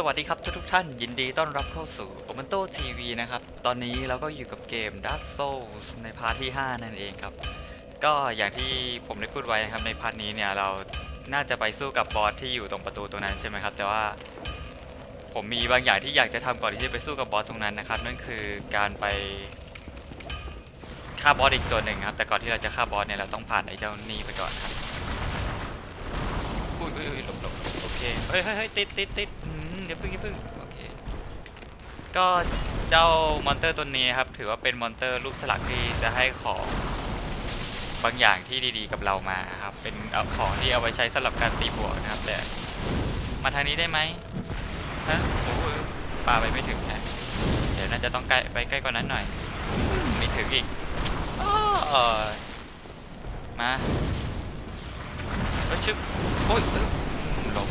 สวัสดีครับทุกท่านยินดีต้อนรับเข้าสู่ o m e n t o TV นะครับ ตอนนี้เราก็อยู่กับเกม Dark Souls ในพาร์ทที่ 5 นั่นเองครับ ก็อย่างที่ผมได้พูดไว้นะครับในพาร์ทนี้เนี่ยเราน่าจะไปสู้กับบอสที่อยู่ตรงประตูตรงนั้นใช่ไหมครับ แต่ว่าผมมีบางอย่างที่อยากจะทำก่อนที่จะไปสู้กับบอสตรงนั้นนะครับ นั่นคือการไปฆ่าบอสอีกตัวหนึ่งครับ แต่ก่อนที่เราจะฆ่าบอสเนี่ยเราต้องผ่านไอ้เจ้านี่ไปก่อนครับอุ้ยอุ้ยหลบหลบโอเคเฮ้ยเฮ้ยเฮ้ยติดติดติดอืม เดี๋ยวพึ่งเดี๋ยวพึ่งโอเคก็เจ้ามอนเตอร์ตัวนี้ครับ ถือว่าเป็นมอนเตอร์รูปสลักที่จะให้ของบางอย่างที่ดีๆกับเรามาครับ เป็นเอาของที่เอาไว้ใช้สำหรับการตีบวกนะครับ แต่มาทางนี้ได้ไหมฮะโอ้โหปาไปไม่ถึงนะเดี๋ยวน่าจะต้องใกล้ไปใกล้กว่านั้นหน่อยไม่ถึงอีกมาเฮ้ยชึบโอ้ยหลบ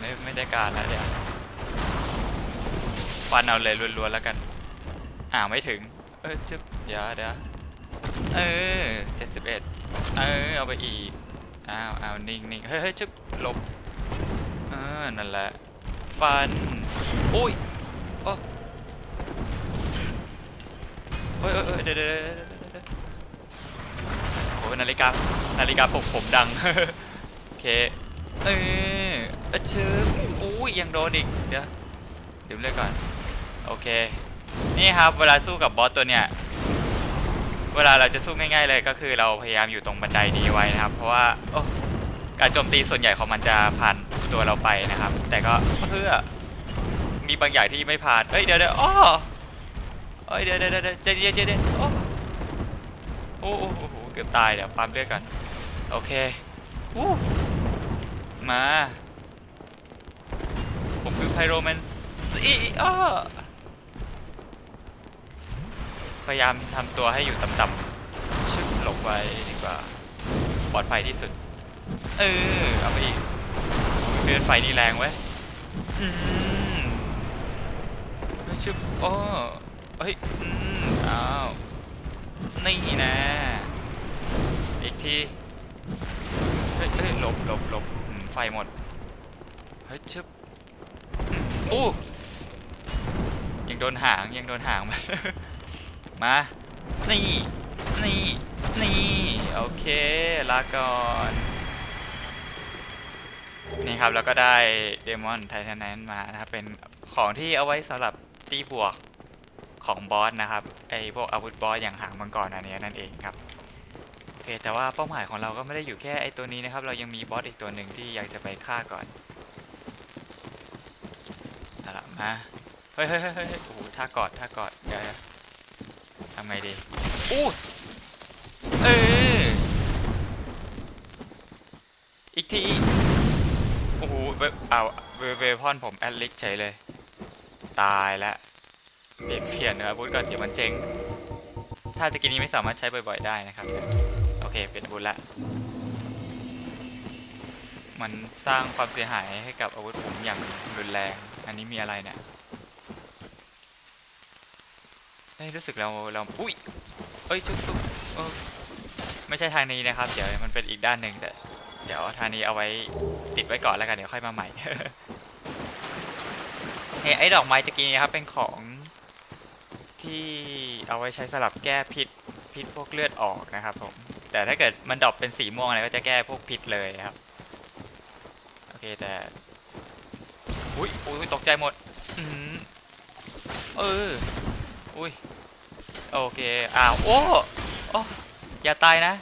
ไม่ไม่ได้การแล้วเนี่ยว ฟันเอาเลยล้วนๆแล้วกัน อ่าไม่ถึง เออจึ๊บเดี๋ยวเดี๋ยวเออเจ็ดสิบเอ็ดเออเอาไปอีกอ้าวอ้าวนิ่งนิ่งเฮ้ยเฮ้ยจึ๊บหลบเออนั่นแหละฟันอุ้ยโอ้เฮ้ยเฮ้ยเดี๋ยวเดี๋ยวโอ้ยนาฬิกานาฬิกาปลุกผมดังโอเคเออเออชื่ออุ้ยยังโดนอีกเดี๋ยวเดี๋ยวเลือกก่อน โอเค นี่ครับเวลาสู้กับบอสตัวเนี้ยเวลาเราจะสู้ง่ายๆเลยก็คือเราพยายามอยู่ตรงบันไดนี้ไว้นะครับ เพราะว่าโอ้การโจมตีส่วนใหญ่ของมันจะผ่านตัวเราไปนะครับ แต่ก็เพื่อมีบางอย่างที่ไม่ผ่านเอ้ยเดี๋ยวเดี๋ยวอ้อเอ้ยเดี๋ยวเดี๋ยวเดี๋ยวเดี๋ยวเดี๋ยวเดี๋ยวเดี๋ยวโอ้โอ้โอ้โหเกือบตายเดี๋ยวปั๊มเลือดก่อนโอเคอู้มาผมคือไพโรแมนซีอ้อ พยายามทำตัวให้อยู่ต่ำๆชึบหลบไว้ดีกว่า ปลอดภัยที่สุด เออ เอาไปอีกเดินไฟนี่แรงไว้ยอืมชึบโอ้เฮ้ย อืมอ้าว นี่นะ อีกที เฮ้ยเฮ้ยหลบหลบหลบไฟหมด เฮ้ยชึบอู้ยังโดนหางยังโดนหางมัน มา นี่ นี่ นี่ โอเค ลาก่อน นี่ครับแล้วก็ได้เดมอนไททานแนนมานะครับ เป็นของที่เอาไว้สำหรับตีบวกของบอสนะครับ ไอพวกอาวุธบอสอย่างหางมังกรอันนี้นั่นเองครับโอเคแต่ว่าเป้าหมายของเราก็ไม่ได้อยู่แค่ไอตัวนี้นะครับ เรายังมีบอสอีกตัวหนึ่งที่อยากจะไปฆ่าก่อนเอาละมา เฮ้ยเฮ้ยเฮ้ยโอ้โหท่ากอดท่ากอดเดี๋ยวำไงดีอู้เอออีกที โอ้โหเวเอาเวเวพอนผมแอดลิกเฉยเลย ตายแล้วเปลี่ยนเปลี่ยนเนื้ออาวุธก่อนเดี๋ยวมันเจ๊ง ถ้าสกินนี้ไม่สามารถใช้บ่อยๆได้นะครับ โอเคเป็นอาวุธละ มันสร้างความเสียหายให้กับอาวุธผมอย่างรุนแรง อันนี้มีอะไรเนี่ย เฮ้ยรู้สึกเราเราอุ้ยเอ้ยชุบชุบเออไม่ใช่ทางนี้นะครับ เดี๋ยวมันเป็นอีกด้านหนึ่งแต่เดี๋ยวทางนี้เอาไว้ติดไว้ก่อนแล้วกันเดี๋ยวค่อยมาใหม่เฮ้ยไอ้ดอกไม้ตะกี้นี้ครับเป็นของที่เอาไว้ใช้สลับแก้พิษพิษพวกเลือดออกนะครับผมแต่ถ้าเกิดมันดอปเป็นสีม่วงอะไรก็จะแก้พวกพิษเลยครับโอเคแต่อุ้ยอุ้ยตกใจหมดอืมเอออุ้ย โอเคอ้าวโอ้โอ้อย่าตายนะ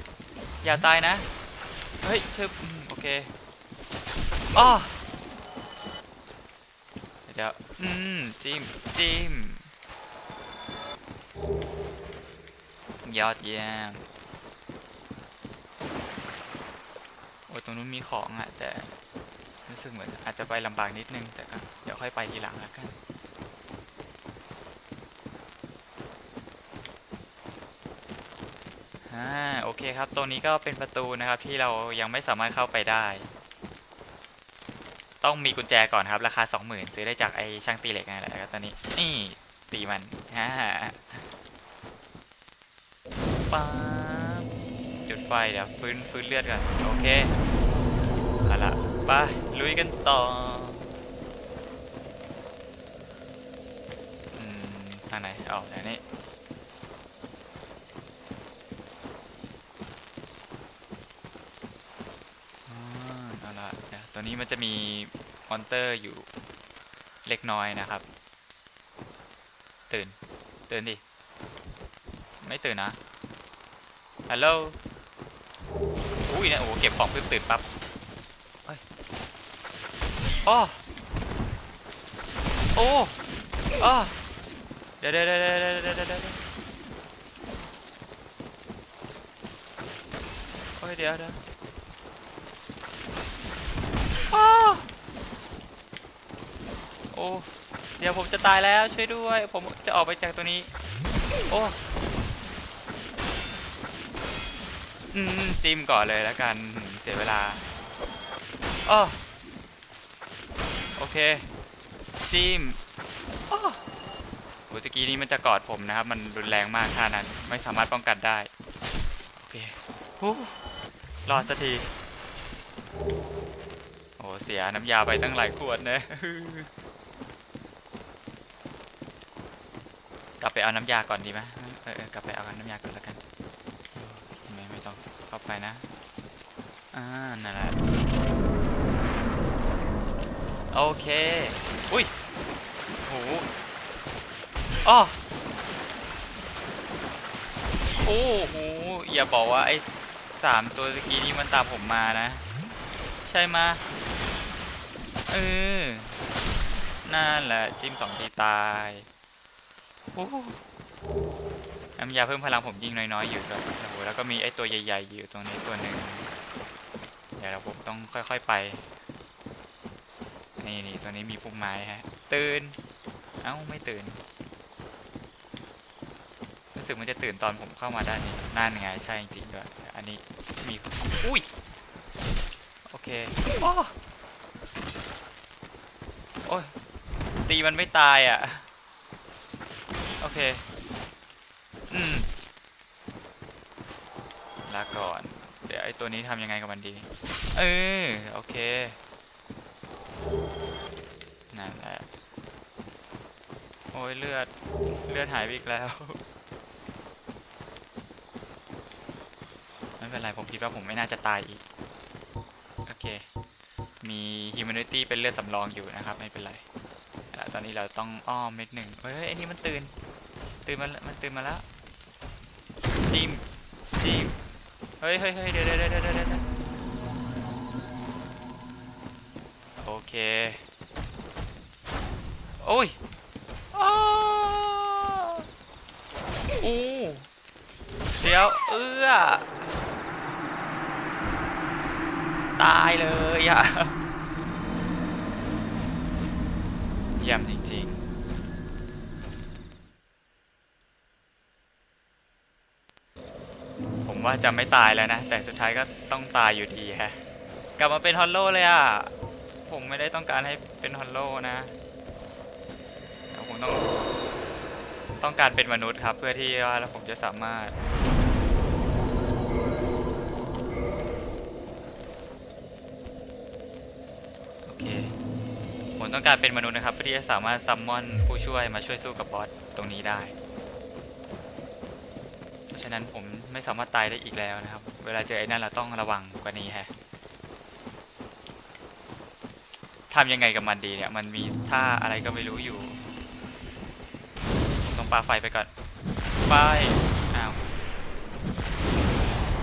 อย่าตายนะ เฮ้ยเธอโอเคอ้อเดี๋ยวอืมจิ้มจิ้มยอดเยี่ยมโอ้ยตรงนู้นมีของอะแต่รู้สึกเหมือนอาจจะไปลำบากนิดนึงแต่ก็เดี๋ยวค่อยไปทีหลังแล้วกัน อ่าโอเคครับ ตรงนี้ก็เป็นประตูนะครับที่เรายังไม่สามารถเข้าไปได้ ต้องมีกุญแจก่อนครับ ราคา 20,000 ซื้อได้จากไอ้ช่างตีเหล็กนั่นแหละครับตอนนี้นี่ตีมันฮ่าป๊าบจุดไฟเดี๋ยวฟื้นฟื้นเลือดก่อนโอเคเอาละไปลุยกันต่อทางไหนอ๋อทางนี้ อ่าเอาละเดี๋ยว ตัวนี้มันจะมีมอนเตอร์อยู่เล็กน้อยนะครับ ตื่น ตื่นดิ ไม่ตื่นนะ ฮัลโหล อุ้ยเนะโอ้เก็บของเพิ่งตื่นปั๊บเฮ้ยอ้อโอ้อ้อเดี๋ยวเดี๋ยวเดี๋ยวเดี๋ยวเดี๋ยวเดี๋ยวเดี๋ยวโอ้ยเดี๋ยวเดี๋ยว โอ้ เดี๋ยวผมจะตายแล้วช่วยด้วย ผมจะออกไปจากตัวนี้ โอ้อืมจิ้มก่อนเลยแล้วกันเสียเวลาอ้อโอเคจิ้มอ้โอ้ตะกี้นี้มันจะกอดผมนะครับ มันรุนแรงมากท่านั้น ไม่สามารถป้องกันได้ โอเคฮู้รอดสักที เสียน้ำยาไปตั้งหลายขวดนะ กลับไปเอาน้ำยาก่อนดีไหมเออเออกลับไปเอาน้ำยาก่อนแล้วกันไม่ไม่ต้องเข้าไปนะ อ่า นั่นแหละ โอเค อุ้ยโหอ้อโอ้โห อย่าบอกว่าไอ้สามตัวตะกี้นี้มันตามผมมานะ ใช่มา เออ นั่นแหละ จิ้มสองทีตายโอ้โหน้ำยาเพิ่มพลังผมยิงน้อยๆอยู่ด้วยโอ้โหแล้วก็มีไอ้ตัวใหญ่ๆ อยู่ตรงนี้ตัวหนึ่งเดี๋ยวเราผมต้องค่อยๆไป นี่นี่ตัวนี้มีพุ่มไม้ฮะ ตื่น เอ้าไม่ตื่น รู้สึกมันจะตื่นตอนผมเข้ามาด้านนี้นั่นไงใช่จริงๆด้วย อันนี้มี อุ้ย โอเค โอ้ยตีมันไม่ตายอะ โอเค อืมลาก่อน เดี๋ยวไอ้ตัวนี้ทำยังไงกับมันดี เออ โอเค นั่นแหละ โอ้ยเลือด เลือดหายไปอีกแล้ว ไม่เป็นไร ผมคิดว่าผมไม่น่าจะตายอีก มี humanity เป็นเลือดสำรองอยู่นะครับ ไม่เป็นไร ตอนนี้เราต้องอ้อมนิดหนึ่งเฮ้ยไอ้นี่มันตื่น ตื่นมามันตื่นมาแล้วจิมจิมเฮ้ยเฮ้ยเฮ้ยเดี๋ยวเดี๋ยวเดี๋ยวเดี๋ยวเดี๋ยวโอเค โอ้ยอ้อู้เดี๋ยว เอื้อ ตายเลยอะเยี่ยมจริงๆ ผมว่าจะไม่ตายแล้วนะ แต่สุดท้ายก็ต้องตายอยู่ดีฮะ กลับมาเป็นฮอลโลเลยอะผมไม่ได้ต้องการให้เป็นฮอลโลนะผมต้องต้องการเป็นมนุษย์ครับ เพื่อที่ว่าแล้วผมจะสามารถ โอ เคผมต้องการเป็นมนุษย์นะครับเพื่อที่จะสามารถซัมมอนผู้ช่วยมาช่วยสู้กับบอสตรงนี้ได้ เพราะฉะนั้นผมไม่สามารถตายได้อีกแล้วนะครับ เวลาเจอไอ้นั่นเราต้องระวังกว่านี้ฮะทำยังไงกับมันดีเนี่ย มันมีท่าอะไรก็ไม่รู้อยู่ต้องปาไฟไปก่อนไฟอ้าว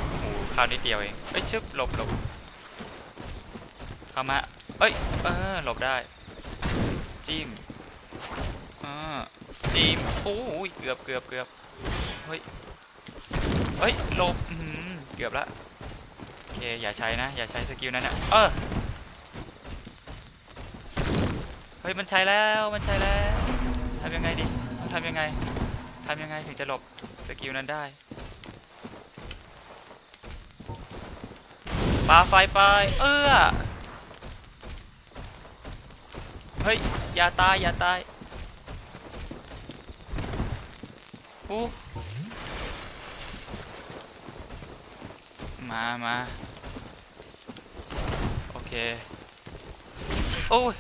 โอ้โหเข้าวนิดเดียวเองเอ้ยชึบหลบหลบเข้ามา เอ้ยเออหลบได้ จิ้มอ่าจิ้มโอ้ยเกือบเกือบเกือบเฮ้ยเฮ้ยหลบเกือบละโอเคอย่าใช้นะ อย่าใช้สกิลนั้นนะเออเฮ้ยมันใช้แล้วมันใช้แล้วทำยังไงดีทำยังไงทำยังไงถึงจะหลบสกิลนั้นได้ปาไฟไป เออ เฮ้ย อย่าตาย อย่าตายอู้มามาโอเค โอ้ย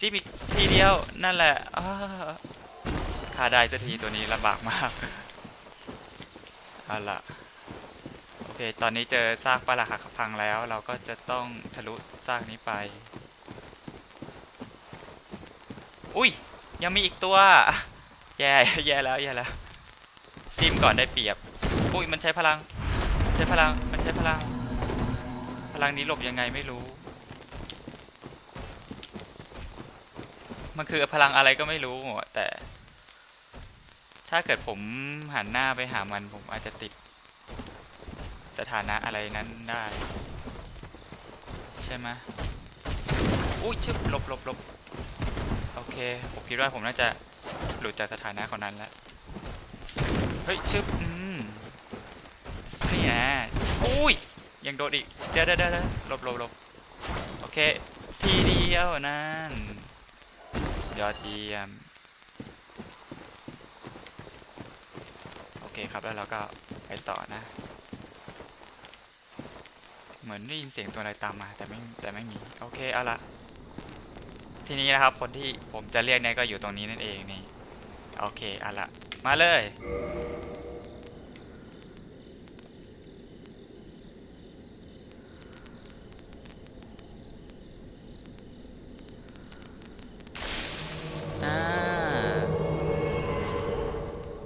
จิ้มอีกทีเดียว นั่นแหละอ้าถ้าได้สักทีตัวนี้ลำบากมากเอาล่ะโอเค ตอนนี้เจอซากปลาหักพังแล้ว เราก็จะต้องทะลุซากนี้ไป อุ้ย ยังมีอีกตัว แย่แย่แล้วแย่แล้วจิ้มก่อนได้เปรียบ อุ้ยมันใช้พลัง ใช้พลัง มันใช้พลัง พลังนี้หลบยังไงไม่รู้ มันคือพลังอะไรก็ไม่รู้แต่ ถ้าเกิดผมหันหน้าไปหามันผมอาจจะติด สถานะอะไรนั้นได้ ใช่ไหมอุ้ยชึบหลบหลบหลบ เค ผมคิดว่าผมน่าจะหลุดจากสถานะคนนั้นแล้ว เฮ้ยชึบอืมนี่นะอุ้ย ยังโดนอีก เดี๋ยวเดี๋ยวเดี๋ยวหลบหลบหลบโอเค ทีเดียวนั่น ยอดเยี่ยม โอเคครับ แล้วเราก็ไปต่อนะ เหมือนได้ยินเสียงตัวอะไรตามมา แต่ไม่แต่ไม่มี โอเค เอาละ ทีนี้นะครับ คนที่ผมจะเรียกเนี่ยก็อยู่ตรงนี้นั่นเองนี่ โอเคเอาละมาเลย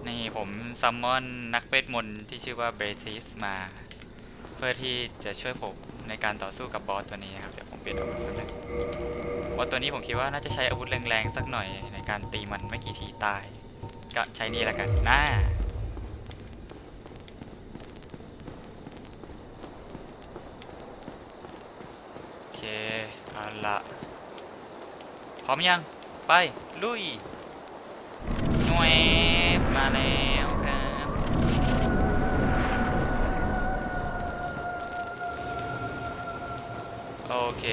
นี่ผมซัมมอนนักเวทมนต์ที่ชื่อว่าเบรทิสมา เพื่อที่จะช่วยผมในการต่อสู้กับบอสตัวนี้ครับ เปลี่ยนอาวุธกันเลยบอสตัวนี้ผมคิดว่าน่าจะใช้อาวุธแรงๆสักหน่อยในการตีมันไม่กี่ทีตาย ก็ใช้นี่ล้วกันน่าโอเคเอาละพร้อมยัง ไป ลุยหน่วยมาแล้ว เค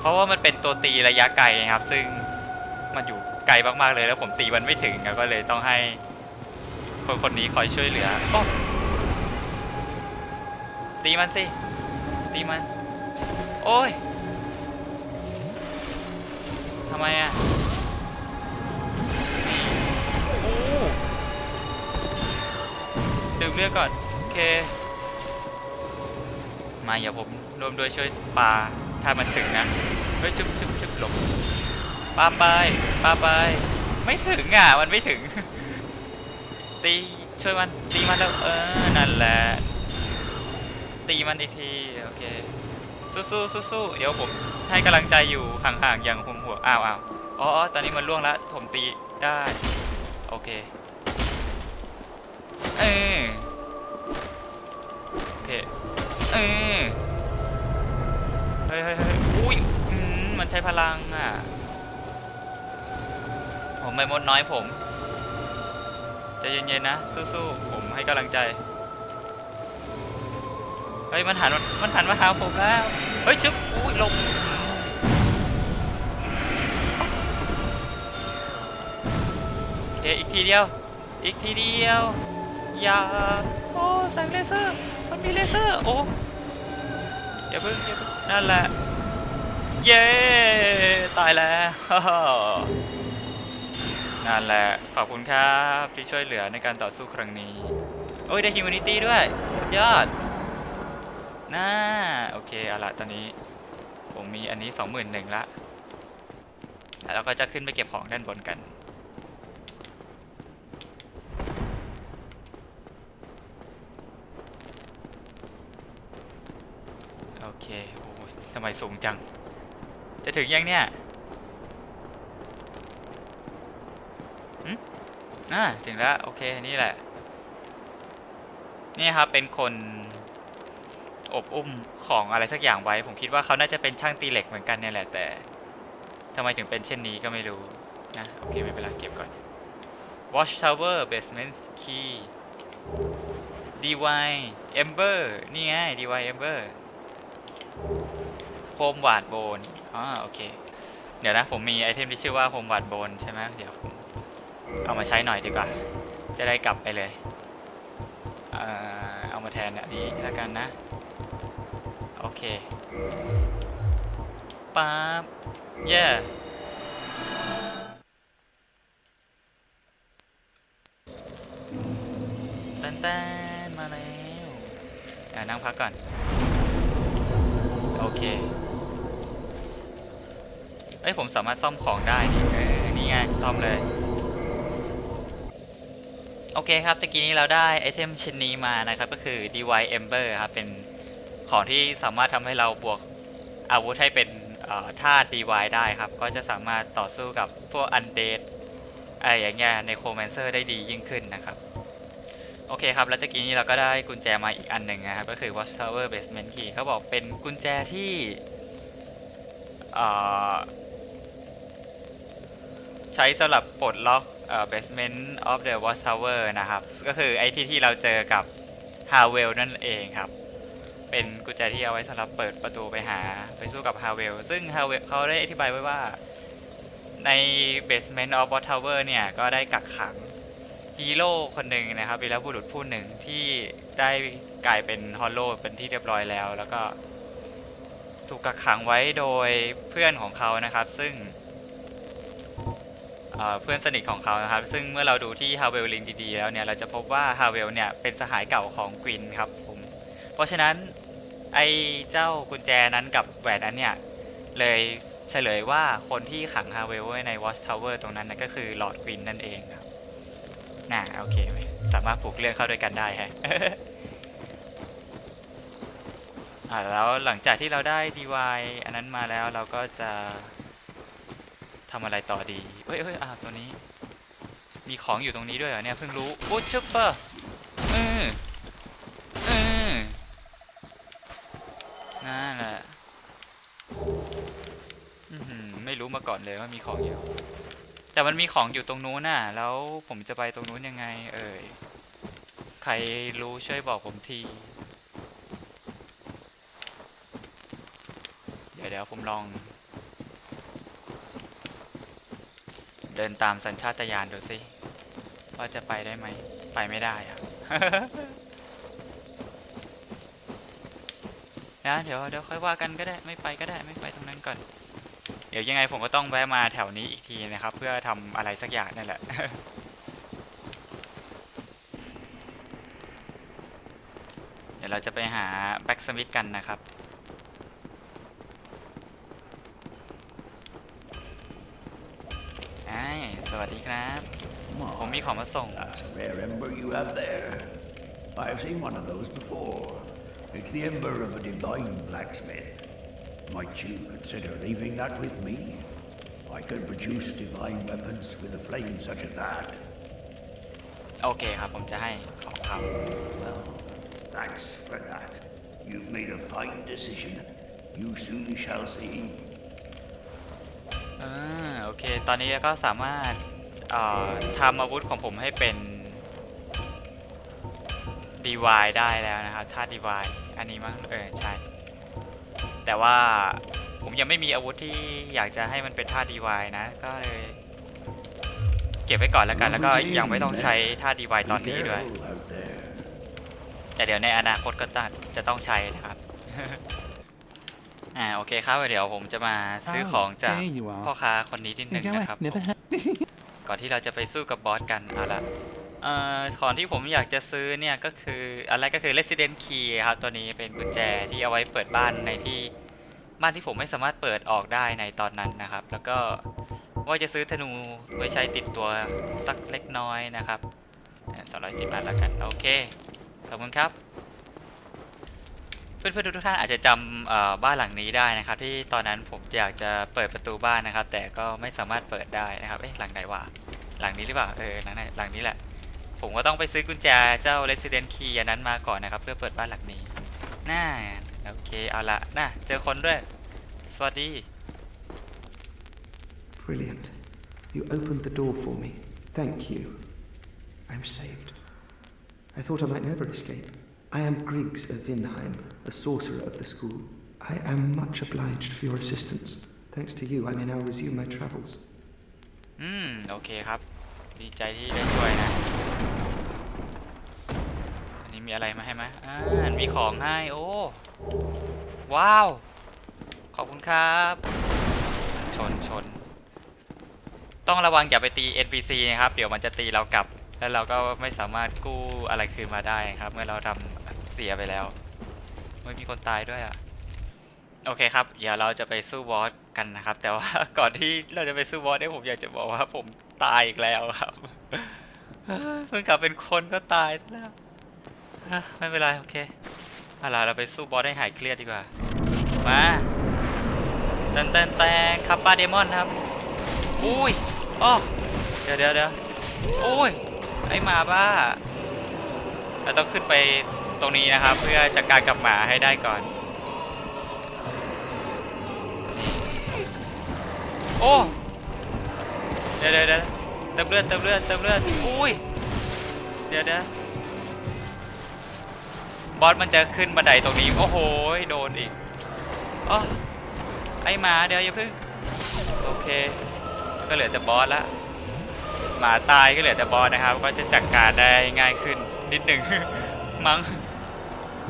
เพราะว่ามันเป็นตัวตีระยะไกลนะครับ ซึ่งมันอยู่ไกลมากๆเลยแล้วผมตีมันไม่ถึงอะก็เลยต้องให้ คนคนนี้คอยช่วยเหลือโอ้ตีมันสิ ตีมัน โอ้ยทำไมอะนี่โอ้ดื่มเลือดก่อน โอเค มาอย่าผมร่วมด้วยช่วยปลาถ้ามันถึงนะ เฮ้ยชุบชุบชุบหลบปลาไปปลาไป ไม่ถึงอะ มันไม่ถึง ตีช่วยมัน ตีมันแล้ว เออ นั่นแหละ ตีมันอีกที โอเค สู้สู้สู้สู้เดี๋ยวผมให้กำลังใจอยู่ห่างๆ อย่างห่วงหัวอ้าวอ้าวอ๋ออ๋อตอนนี้มันล่วงแล้ว ผมตีได้ โอเค เออโอเค เออเฮ้ยเฮ้ยเฮ้ยอุ้ยมันใช้พลังอะ ผมไม่มดน้อยผมใจเย็นๆนะ สู้ๆ ผมให้กำลังใจ เฮ้ย มันหันมันหันมาหาผมแล้ว เฮ้ยชึบอุ้ยลบโอเคอีกทีเดียว อีกทีเดียว อย่า โอ้แสงเลเซอร์ มันมีเลเซอร์ โอ้ อย่าเพิ่งอย่าเพิ่งนั่นแหละ เย้ ตายแล้วนั่นแหละ ขอบคุณครับที่ช่วยเหลือในการต่อสู้ครั้งนี้ โอ้ย ได้ฮิว m นิตี้ด้วย สุดยอด น่า โอเคเอาละตอนนี้ ผมมีอันนี้ 21,000ละแล้วก็จะขึ้นไปเก็บของด้านบนกัน เคโอ้ยทำไมสูงจัง จะถึงยังเนี่ยหึอ่าถึงแล้ว โอเค นี่แหละ นี่ครับ เป็นคนอบอุ้มของอะไรสักอย่างไว้ ผมคิดว่าเขาน่าจะเป็นช่างตีเหล็กเหมือนกันเนี่ยแหละ แต่ทำไมถึงเป็นเช่นนี้ก็ไม่รู้นะ โอเค ไม่เป็นไร เก็บก่อน Watch Tower Basement Key DY Ember นี่ไง DY Ember โฮมวาดโบนอ๋อโอเค เดี๋ยวนะ ผมมีไอเทมที่ชื่อว่าโฮมวาดโบนใช่ไหมเดี๋ยวเอามาใช้หน่อยดีกว่า จะได้กลับไปเลยเอามาแทนอันนี้แล้วกันนะ โอเคป๊าบเย่แตนมาแล้วนั่งพักก่อน อเคเอ้ยผมสามารถซ่อมของได้นี่เออนี่ไงซ่อมเลย โอเคครับตะกี้นี้เราได้ไอเทมชิ้นนี้มานะครับก็คือ DY Ember ครับเป็นของที่สามารถทำให้เราบวกอาวุธให้เป็นธาตุ DY ได้ครับ ก็จะสามารถต่อสู้กับพวก Undead อะไรอย่างเงี้ยในโคแมนเซอร์ได้ดียิ่งขึ้นนะครับ โอเคครับ แล้วตะกี้นี้เราก็ได้กุญแจมาอีกอันหนึ่งนะครับ ก็คือ Watchtower Basement Key เขาบอกเป็นกุญแจที่ใช้สำหรับปลดล็อก Basement of the Watchtower นะครับ ก็คือไอที่ที่เราเจอกับ h a r w e l l นั่นเองครับ เป็นกุญแจที่เอาไว้สำหรับเปิดประตูไปหาไปสู้กับ h a r w e l l ซึ่ง h a r w e l l เขาได้อธิบายไว้ว่าใน Basement of Watch Tower เนี่ย ก็ได้กักขัง ฮีโร่คนหนึ่งนะครับวีรบุรุษผู้หนึ่งที่ได้กลายเป็นฮอลโลเป็นที่เรียบร้อยแล้ว แล้วก็ถูกกักขังไว้โดยเพื่อนของเขานะครับ ซึ่งเเพื่อนสนิทของเขานะครับ ซึ่งเมื่อเราดูที่ฮาเวลลิงดีๆแล้วเนี่ย เราจะพบว่าฮาเวลเนี่ยเป็นสหายเก่าของกวินครับผม เพราะฉะนั้นไอ้เจ้ากุญแจนั้นกับแหวนนั้นเนี่ย เลยเฉลยว่าคนที่ขังฮาเวลไว้ใน Watch Tower ตรงนั้นนะก็คือลอร์ดกวินนั่นเองครับ น่าโอเคไหมสามารถผูกเรื่องเข้าด้วยกันได้ฮะอ่าแล้วหลังจากที่เราได้ DY อันนั้นมาแล้วเราก็จะทำอะไรต่อดีเอ้ยเอ้ยอ่าตัวนี้ มีของอยู่ตรงนี้ด้วยเหรอเนี่ยเพิ่งรู้โอ้ชุปเปอร์เออเออนั่นแหละไม่รู้มาก่อนเลยว่ามีของอยู่ แต่มันมีของอยู่ตรงนู้นน่ะ แล้วผมจะไปตรงนู้นยังไง เอ่ย ใครรู้ช่วยบอกผมที เดี๋ยวเดี๋ยวผมลอง เดินตามสัญชาตญาณดูสิ ว่าจะไปได้ไหม ไปไม่ได้อะนะเดี๋ยวเดี๋ยวค่อยว่ากันก็ได้ ไม่ไปก็ได้ ไม่ไปตรงนั้นก่อน ดี๋ยวยังไงผมก็ต้องแวะมาแถวนี้อีกทีนะครับ เพื่อทำอะไรสักอย่างนั่นแหละเดี๋ยวเราจะไปหาแบ็กสมิธกันนะครับไอ้สวัสดีครับ ผมมีของมาส่ง rare ember you have there. I've seen one of those before. It's the ember of a divine blacksmith. Might you consider leaving that with me? I can produce divine weapons with a flame such as that. โอเคครับ ผมจะให้ของเขา Well, thanks for that. You've made a fine decision. You soon shall see. อ่าโอเค ตอนนี้ก็สามารถเอ่อทำอาวุธของผมให้เป็น DY ได้แล้วนะครับถ้า DY อันนี้มั้งเออใช่ แต่ว่าผมยังไม่มีอาวุธที่อยากจะให้มันเป็นท่า DY นะ ก็เลยเก็บไว้ก่อนแล้วกัน แล้วก็ยังไม่ต้องใช้ท่า DY ตอน Be นี้ด้วย careful out there. แต่เดี๋ยวในอนาคตก็จะจะต้องใช้นะครับอ่าโอเคครับเดี๋ยวผมจะมาซื้อของจาก there you are. พ่อค้าคนนี้นิดนึง Go นะครับ ahead, never ha- ก่อนที่เราจะไปสู้กับบอสกันเอาละ เอ่อของที่ผมอยากจะซื้อเนี่ยก็คืออะไรก็คือ Resident Key ครับตัวนี้เป็นกุญแจที่เอาไว้เปิดบ้านในที่บ้านที่ผมไม่สามารถเปิดออกได้ในตอนนั้นนะครับ แล้วก็ว่าจะซื้อธนูไว้ใช้ติดตัวสักเล็กน้อยนะครับสองร้อยสิบบาทแล้วกันโอเคขอบคุณครับ เพื่อนๆทุกท่านอาจจะจำบ้านหลังนี้ได้นะครับ ที่ตอนนั้นผมอยากจะเปิดประตูบ้านนะครับ แต่ก็ไม่สามารถเปิดได้นะครับเอ๊ะหลังไหนวะหลังนี้หรือเปล่าเออหลังไหนหลังนี้แหละ ผมก็ต้องไปซื้อกุญแจเจ้า Resident Key อันนั้นมาก่อนนะครับ เพื่อเปิดบ้านหลังนี้ น่า โอเค เอาละน่าเจอคนด้วย สวัสดี Brilliant. You opened the door for me. Thank you. I'm saved. I thought I might never escape. I am Griggs of Vinheim, the sorcerer of the school. I am much obliged for your assistance. Thanks to you, I may now resume my travels. อืม โอเคครับ ดีใจที่ได้ช่วยนะ อันนี้มีอะไรมาให้ไหมอ่ามีของให้โอ้ ว้าว ขอบคุณครับ ชนชน ต้องระวังอย่าไปตี NPC นะครับ เดี๋ยวมันจะตีเรากลับ แล้วเราก็ไม่สามารถกู้อะไรคืนมาได้ครับ เมื่อเราทำเสียไปแล้วไม่มีคนตายด้วยอะโอเคครับ เดี๋ยวเราจะไปสู้บอสกันนะครับ แต่ว่าก่อนที่เราจะไปสู้บอสเนี่ยผมอยากจะบอกว่าผม ตายอีกแล้วครับเพิ่งกลับเป็นคนก็ตายซะแล้วไม่เป็นไรโอเคเอาล่ะเราไปสู้บอสให้หายเครียดดีกว่า มาเต้นเต้นแตงคับปาเดมอนครับ อุ้ยอ้อเดี๋ยวเดี๋ยวเดี๋ยวอุ้ย ไอหมาบ้า เราต้องขึ้นไปตรงนี้นะครับ เพื่อจัดการกับหมาให้ได้ก่อน โอ้ ดี๋ยวเดี๋ยวเดี๋ยวเติมเลือดเติมเลือดเติมเลือดอุ้ยเดี๋ยวเดี๋ยวบอสมันจะขึ้นบันไดตรงนี้โอ้โหโดนอีกอ๋อไอหมาเดี๋ยวอย่าเพิ่งโอเค ก็เหลือแต่บอสละหมาตายก็เหลือแต่บอสนะครับ ก็จะจัดการได้ง่ายขึ้นนิดหนึ่งมั้ง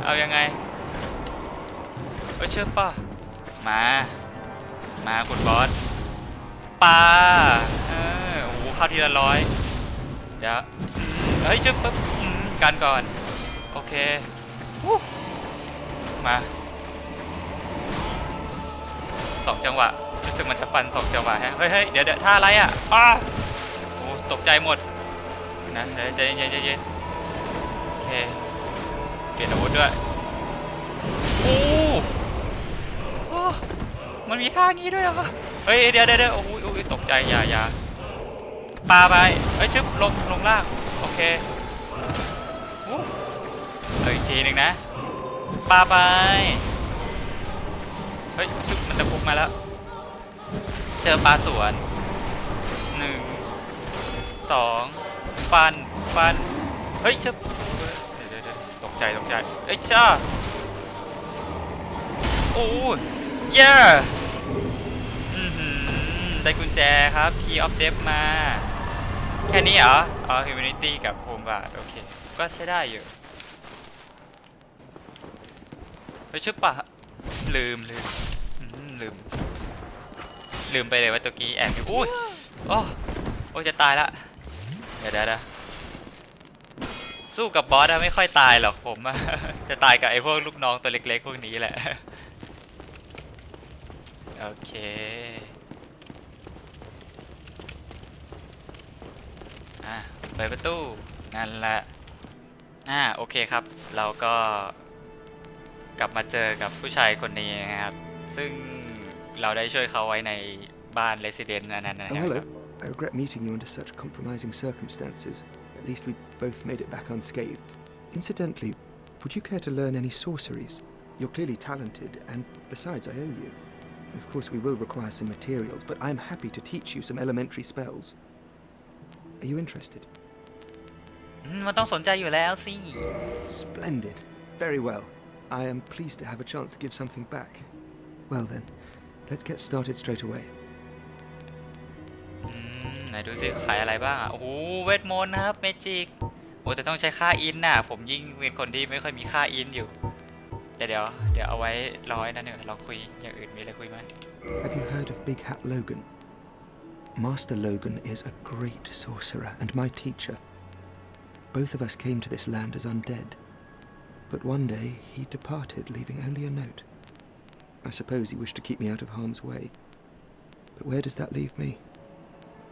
เอายังไงเอ้ยเชื่อป่ะมา มาคุณบอส ปลาเออโอ้โหเข้าทีละร้อยเดี๋ยวเฮ้ยเชื่อปั๊บอืมกันก่อน โอเควู้มาสองจังหวะรู้สึกมันจะฟันสองจังหวะฮะเฮ้ยเฮ้ยเดี๋ยวเดี๋ยวท่าอะไรอะอ้าโอ้ตกใจหมดนะเดี๋ยวใจเย็นใจเย็นโอเคเปลี่ยนอาวุธด้วย มันมีท่างี้ด้วยเหรอเฮ้ยเดี๋ยวเดี๋ยวโอ้ยโอ้ยตกใจอย่าอย่าปาไปเฮ้ยชึบลงลงล่างโอเคโอ้เอาอีกทีหนึ่งนะปาไปเฮ้ยชึบมันจะพุกมาแล้ว เจอปลาสวนหนึ่งสองฟันฟันเฮ้ยเชบเดี๋ยวเดตกใจตกใจเอ้ยจ้าโอ้ยเย้อือหือ ได้กุญแจครับ Key of Death มา แค่นี้เหรอ อ๋อ Humanity กับ Home Guard โอเค ก็ใช้ได้อยู่ไปชึบปะลืมลืมลืม ลืมไปเลยว่าตัวกี้แอบอยู่อุ้ยโอ้โอ้จะตายละเดี๋ยวเดี๋ยวเดี๋ยวสู้กับบอสอะไม่ค่อยตายหรอกผมอะจะตายกับไอ้พวกลูกน้องตัวเล็กๆพวกนี้แหละ โอเค อะ เปิดประตูนั่นแหละอ่าโอเคครับ เราก็กลับมาเจอกับผู้ชายคนนี้นะครับ ซึ่งเราได้ช่วยเขาไว้ในบ้านเรสิเดนต์อันนั้นนะค Oh, รับ hello. I regret meeting you under such compromising circumstances. At least we both made it back unscathed. Incidentally, would you care to learn any sorceries? You're clearly talented, and besides, I owe you. Of course, we will require some materials, but I'm happy to teach you some elementary spells. Are you interested? อืมมันต้องสนใจอยู่แล้วสิ Splendid. Very well. I am pleased to have a chance to give something back. Well then, let's get started straight away. อืมไหนดูสิขายอะไรบ้างอะ โอ้โห เวทมนต์นะครับ เมจิก โอ้แต่ต้องใช้ค่าอินน่ะ ผมยิ่งเป็นคนที่ไม่ค่อยมีค่าอินอยู่เดี๋ยวเดี๋ยว เดี๋ยวเอาไว้ร้อยนั่นเดี๋ยวลองคุยอย่างอื่นมีอะไรคุยไหม Have you heard of Big Hat Logan? Master Logan is a great sorcerer and my teacher. Both of us came to this land as undead. But one day he departed, leaving only a note. I suppose he wished to keep me out of harm's way. But where does that leave me?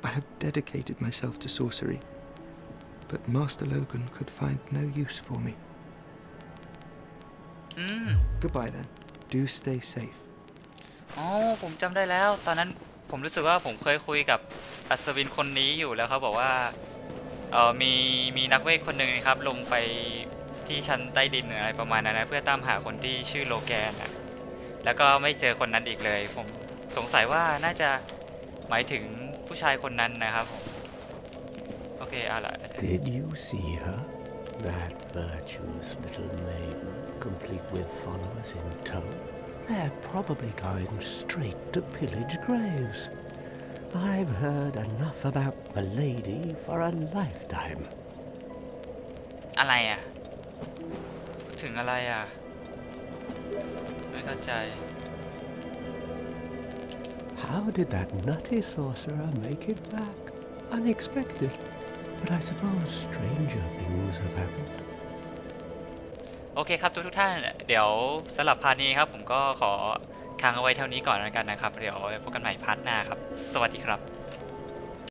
I have dedicated myself to sorcery. But Master Logan could find no use for me. อืม Goodbye then. Do stay safe. อ๋อผมจำได้แล้ว ตอนนั้นผมรู้สึกว่าผมเคยคุยกับอัศวินคนนี้อยู่แล้วเขาบอกว่า เออมีมีนักเวทคนหนึ่งนะครับ ลงไปที่ชั้นใต้ดินหรืออะไรประมาณนั้นนะเพื่อตามหาคนที่ชื่อโลแกนนะแล้วก็ไม่เจอคนนั้นอีกเลย ผมสงสัยว่าน่าจะหมายถึงผู้ชายคนนั้นนะครับผมโอเคเอาละ Did you see her? That virtuous little maiden, complete with followers in tow? They're probably going straight to pillage graves. I've heard enough about the lady for a lifetime. อะไรอ่ะพูดถึงอะไรอ่ะ ไม่เข้าใจ How did that nutty sorcerer make it back? Unexpected. But I suppose stranger things have happened. โอเคครับทุกทุกๆท่าน เดี๋ยวสำหรับพาร์ทนี้ครับ ผมก็ขอ ค้างเอาไว้เท่านี้ก่อนแล้วกันนะครับ เดี๋ยวพบกันใหม่พาร์ทหน้าครับ สวัสดีครับ